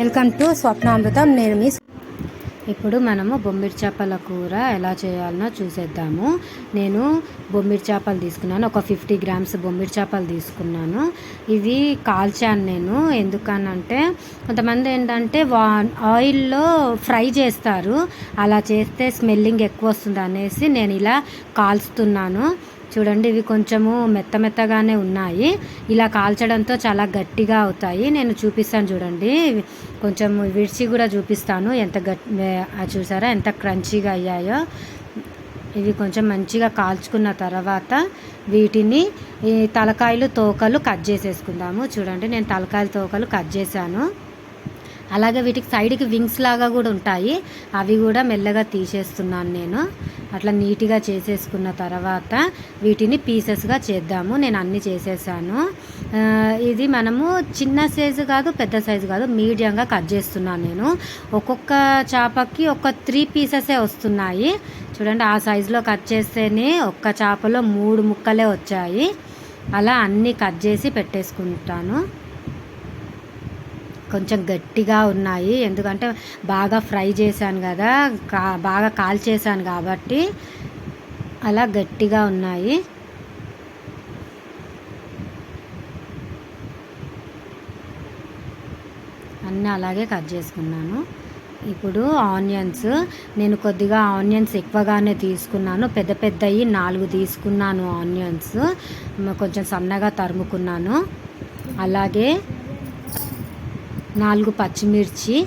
Welcome to స్వప్నామృతం నేను మీ ఇప్పుడు మనము బొమ్మిడి చేపల కూర ఎలా చేయాలనో చూసేద్దాము. నేను బొమ్మిడి చేపలు తీసుకున్నాను. ఒక ఫిఫ్టీ గ్రామ్స్ బొమ్మిడి చేపలు తీసుకున్నాను. ఇవి కాల్చాను నేను. ఎందుకనంటే కొంతమంది ఏంటంటే వా ఆయిల్లో ఫ్రై చేస్తారు. అలా చేస్తే స్మెల్లింగ్ ఎక్కువ వస్తుంది అనేసి నేను ఇలా కాల్చుతున్నాను. చూడండి ఇవి కొంచెము మెత్త మెత్తగానే ఉన్నాయి. ఇలా కాల్చడంతో చాలా గట్టిగా అవుతాయి. నేను చూపిస్తాను చూడండి. కొంచెం విడిచి కూడా చూపిస్తాను. ఎంత గట్టి చూసారా? ఎంత క్రంచీగా అయ్యాయో. ఇవి కొంచెం మంచిగా కాల్చుకున్న తర్వాత వీటిని ఈ తలకాయలు తోకలు కట్ చేసేసుకుందాము. చూడండి నేను తలకాయల తోకలు కట్ చేశాను. అలాగే వీటికి సైడ్కి వింగ్స్ లాగా కూడా ఉంటాయి. అవి కూడా మెల్లగా తీసేస్తున్నాను నేను. అట్లా నీట్గా చేసేసుకున్న తర్వాత వీటిని పీసెస్గా చేద్దాము. నేను అన్నీ చేసేసాను. ఇది మనము చిన్న సైజు కాదు పెద్ద సైజు కాదు మీడియంగా కట్ చేస్తున్నాను నేను. ఒక్కొక్క చేపకి ఒక త్రీ పీసెసే వస్తున్నాయి. చూడండి ఆ సైజులో కట్ చేస్తేనే ఒక్క చేపలో మూడు ముక్కలే వచ్చాయి. అలా అన్నీ కట్ చేసి పెట్టేసుకుంటాను. కొంచెం గట్టిగా ఉన్నాయి. ఎందుకంటే బాగా ఫ్రై చేశాను కదా కా బాగా కాల్చేసాను కాబట్టి అలా గట్టిగా ఉన్నాయి. అన్నీ అలాగే కట్ చేసుకున్నాను. ఇప్పుడు ఆనియన్స్ నేను కొద్దిగా ఆనియన్స్ ఎక్కువగానే తీసుకున్నాను. పెద్ద పెద్దవి నాలుగు తీసుకున్నాను ఆనియన్స్. కొంచెం సన్నగా తరుముకున్నాను. అలాగే నాలుగు పచ్చిమిర్చి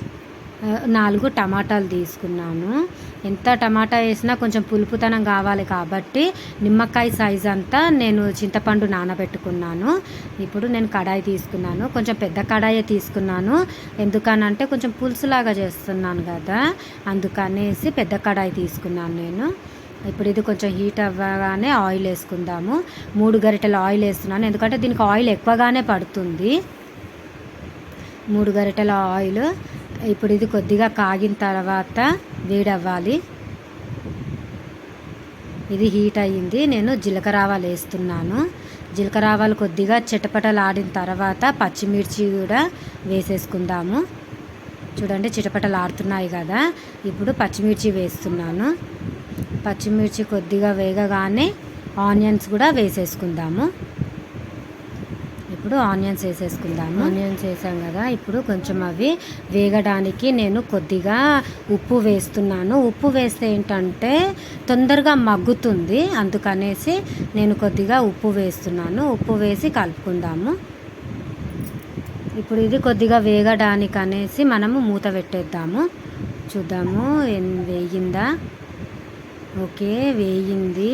నాలుగు టమాటాలు తీసుకున్నాను. ఎంత టమాటా వేసినా కొంచెం పులుపుతనం కావాలి కాబట్టి నిమ్మకాయ సైజ్ అంతా నేను చింతపండు నానబెట్టుకున్నాను. ఇప్పుడు నేను కడాయి తీసుకున్నాను. కొంచెం పెద్ద కడాయి తీసుకున్నాను. ఎందుకనంటే కొంచెం పులుసులాగా చేస్తున్నాను కదా అందుకనేసి పెద్ద కడాయి తీసుకున్నాను నేను. ఇప్పుడు ఇది కొంచెం హీట్ అవ్వగానే ఆయిల్ వేసుకుందాము. మూడు గరిటెల ఆయిల్ వేస్తున్నాను. ఎందుకంటే దీనికి ఆయిల్ ఎక్కువగానే పడుతుంది. మూడు గరిటెల ఆయిల్. ఇప్పుడు ఇది కొద్దిగా కాగిన తర్వాత వేడవ్వాలి. ఇది హీట్ అయ్యింది. నేను జీలకర్ర ఆవాలు వేస్తున్నాను. జీలకర్ర ఆవాలు కొద్దిగా చిటపటలాడిన తర్వాత పచ్చిమిర్చి కూడా వేసేసుకుందాము. చూడండి చిటపటలాడుతున్నాయి కదా. ఇప్పుడు పచ్చిమిర్చి వేస్తున్నాను. పచ్చిమిర్చి కొద్దిగా వేగగానే ఆనియన్స్ కూడా వేసేసుకుందాము. ఇప్పుడు ఆనియన్స్ వేసేసుకుందాము. ఆనియన్స్ వేసాం కదా ఇప్పుడు కొంచెం అవి వేగడానికి నేను కొద్దిగా ఉప్పు వేస్తున్నాను. ఉప్పు వేస్తే ఏంటంటే తొందరగా మగ్గుతుంది అందుకనేసి నేను కొద్దిగా ఉప్పు వేస్తున్నాను. ఉప్పు వేసి కలుపుకుందాము. ఇప్పుడు ఇది కొద్దిగా వేగడానికి అనేసి మనము మూత పెట్టేద్దాము. చూద్దాము వేగిందా ఓకే వేగింది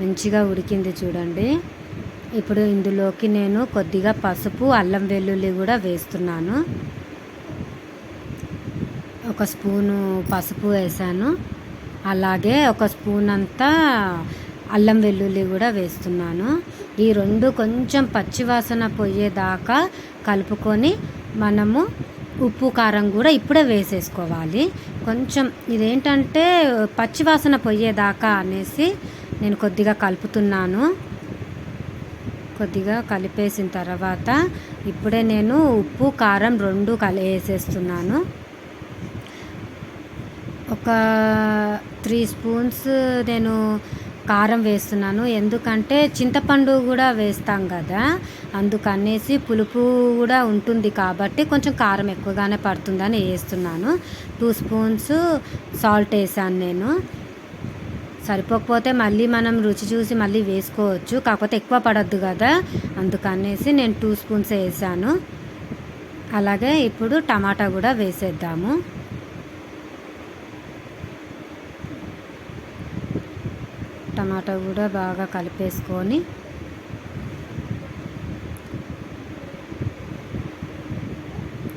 మంచిగా ఉడికింది చూడండి. ఇప్పుడు ఇందులోకి నేను కొద్దిగా పసుపు అల్లం వెల్లుల్లి కూడా వేస్తున్నాను. ఒక స్పూను పసుపు వేసాను. అలాగే ఒక స్పూన్ అంతా అల్లం వెల్లుల్లి కూడా వేస్తున్నాను. ఈ రెండు కొంచెం పచ్చివాసన పోయేదాకా కలుపుకొని మనము ఉప్పు కారం కూడా ఇప్పుడే వేసేసుకోవాలి. కొంచెం ఇదేంటంటే పచ్చివాసన పోయేదాకా అనేసి నేను కొద్దిగా కలుపుతున్నాను. కొద్దిగా కలిపేసిన తర్వాత ఇప్పుడే నేను ఉప్పు కారం రెండు కలి వేసేస్తున్నాను ఒక త్రీ స్పూన్స్ నేను కారం వేస్తున్నాను. ఎందుకంటే చింతపండు కూడా వేస్తాం కదా అందుకనేసి పులుపు కూడా ఉంటుంది కాబట్టి కొంచెం కారం ఎక్కువగానే పడుతుందని వేస్తున్నాను. టూ స్పూన్స్ సాల్ట్ వేసాను నేను. సరిపోకపోతే మళ్ళీ మనం రుచి చూసి మళ్ళీ వేసుకోవచ్చు. కాకపోతే ఎక్కువ పడద్దు కదా. అందుకనేసి నేను టూ స్పూన్స్ వేసాను. అలాగే ఇప్పుడు టమాటా కూడా వేసేద్దాము. టమాటా కూడా బాగా కలిపేసుకొని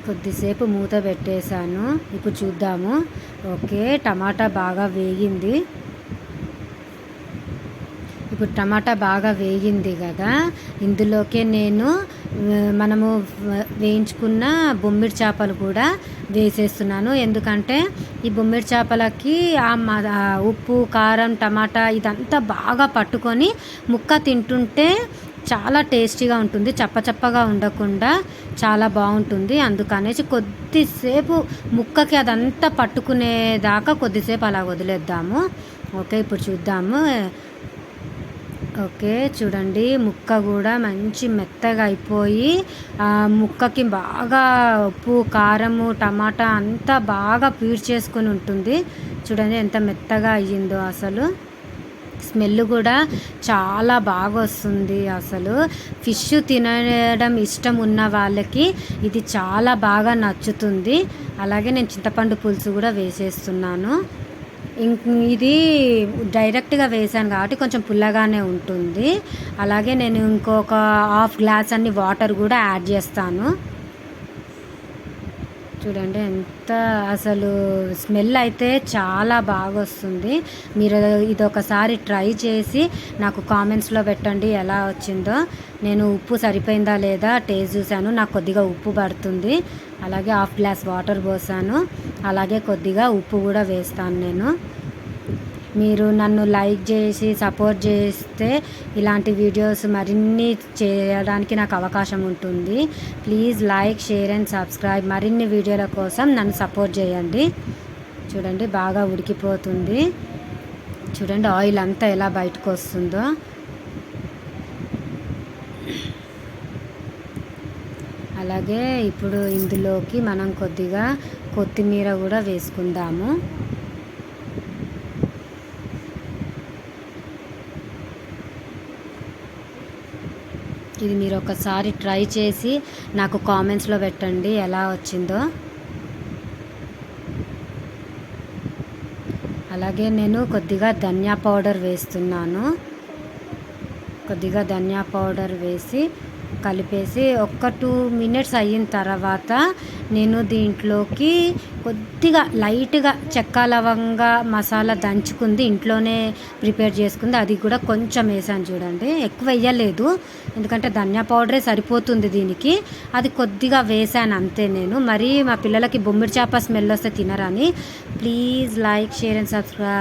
కొద్దిసేపు మూత పెట్టేశాను. ఇప్పుడు చూద్దాము. ఓకే టమాటా బాగా వేగింది. ఇప్పుడు టమాటా బాగా వేగింది కదా ఇందులోకే నేను మనము వేయించుకున్న బొమ్మిడి చేపలు కూడా వేసేస్తున్నాను. ఎందుకంటే ఈ బొమ్మిడి చేపలకి ఆ ఉప్పు కారం టమాటా ఇదంతా బాగా పట్టుకొని ముక్క తింటుంటే చాలా టేస్టీగా ఉంటుంది. చప్ప చప్పగా ఉండకుండా చాలా బాగుంటుంది. అందుకనేసి కొద్దిసేపు ముక్కకి అదంతా పట్టుకునేదాకా కొద్దిసేపు అలా వదిలేద్దాము. ఓకే ఇప్పుడు చూద్దాము. ఓకే చూడండి. ముక్క కూడా మంచి మెత్తగా అయిపోయి ఆ ముక్కకి బాగా ఉప్పు కారము టమాటా అంతా బాగా పీడ్చేసుకొని ఉంటుంది. చూడండి ఎంత మెత్తగా అయ్యిందో అసలు. స్మెల్ కూడా చాలా బాగా వస్తుంది అసలు. ఫిష్ తినడం ఇష్టం ఉన్న వాళ్ళకి ఇది చాలా బాగా నచ్చుతుంది. అలాగే నేను చింతపండు పులుసు కూడా వేసేస్తున్నాను. ఇది డైరెక్ట్గా వేసాను కాబట్టి కొంచెం పుల్లగానే ఉంటుంది. అలాగే నేను ఇంకొక హాఫ్ గ్లాస్ అన్ని వాటర్ కూడా యాడ్ చేస్తాను. చూడండి ఎంత అసలు స్మెల్ అయితే చాలా బాగా వస్తుంది. మీరు ఇది ఒకసారి ట్రై చేసి నాకు కామెంట్స్లో పెట్టండి ఎలా వచ్చిందో. నేను ఉప్పు సరిపోయిందా లేదా టేస్ట్ చూశాను నాకు కొద్దిగా ఉప్పు పడుతుంది. అలాగే హాఫ్ గ్లాస్ వాటర్ పోసాను. అలాగే కొద్దిగా ఉప్పు కూడా వేస్తాను నేను. మీరు నన్ను లైక్ చేసి సపోర్ట్ చేస్తే ఇలాంటి వీడియోస్ మరిన్ని చేయడానికి నాకు అవకాశం ఉంటుంది. Please like share and subscribe. మరిన్ని వీడియోల కోసం నన్ను సపోర్ట్ చేయండి. చూడండి బాగా ఉడికిపోతుంది. చూడండి ఆయిల్ అంతా ఎలా బయటకు వస్తుందో. అలాగే ఇప్పుడు ఇందులోకి మనం కొద్దిగా కొత్తిమీర కూడా వేసుకుందాము. ఇది మీరు ఒకసారి ట్రై చేసి నాకు కామెంట్స్లో పెట్టండి ఎలా వచ్చిందో. అలాగే నేను కొద్దిగా ధనియా పౌడర్ వేస్తున్నాను. కొద్దిగా ధనియా పౌడర్ వేసి కలిపేసి ఒక్క టూ మినిట్స్ అయిన తర్వాత నేను దీంట్లోకి కొద్దిగా లైట్గా చెక్క లవంగా మసాలా దంచుకుంది ఇంట్లోనే ప్రిపేర్ చేసుకుంది. అది కూడా కొంచెం వేసాను చూడండి. ఎక్కువ వేయలేదు. ఎందుకంటే ధనియా పౌడరే సరిపోతుంది దీనికి. అది కొద్దిగా వేసాను అంతే నేను. మరి మా పిల్లలకి బొమ్మిడి చేప స్మెల్ వస్తే తినరని. Please like share and subscribe.